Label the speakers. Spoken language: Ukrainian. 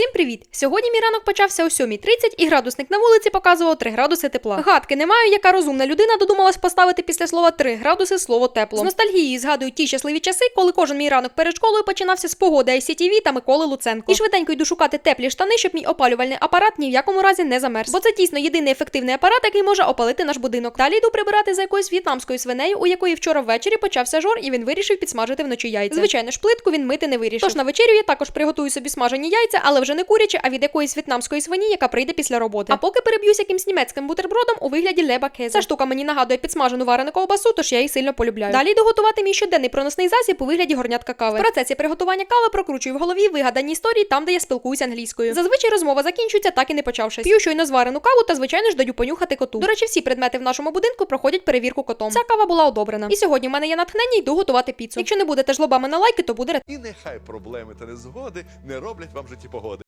Speaker 1: Всім привіт! Сьогодні мій ранок почався о 7.30 і градусник на вулиці показував 3 градуси тепла. Гадки не маю, яка розумна людина додумалась поставити після слова 3 градуси слово тепло. З ностальгією згадую ті щасливі часи, коли кожен мій ранок перед школою починався з погоди ICTV та Миколи Луценко. І швиденько йду шукати теплі штани, щоб мій опалювальний апарат ні в якому разі не замерз. Бо це дійсно єдиний ефективний апарат, який може опалити наш будинок. Далі йду прибирати за якоюсь в'єтнамською свинею, у якої вчора ввечері почався жор, і він вирішив підсмажити вночі яйця. Звичайно ж, плитку він мити не вирішив. Тож на вечерю я також приготую собі смажені яйця, але вже не курячі, а від якоїсь в'єтнамської свині, яка прийде після роботи. А поки переб'юсь якимсь німецьким бутербродом у вигляді леба кеза. Ця штука мені нагадує підсмажену варену ковбасу, тож я її сильно полюбляю. Далі йду готувати мій щоденний проносний засіб у вигляді горнятка кави. В процесі приготування кави прокручую в голові вигадані історії там, де я спілкуюся англійською. Зазвичай розмова закінчується, так і не почавшись. П'ю щойно зварену каву та звичайно ж даю понюхати коту. До речі, всі предмети в нашому будинку проходять перевірку котом. Ця кава була одобрена. І сьогодні в мене є натхнення, йду готувати піцу. Якщо не будете жлобами на лайки, то буде
Speaker 2: І нехай проблеми та незгоди не роблять вам житті погоди.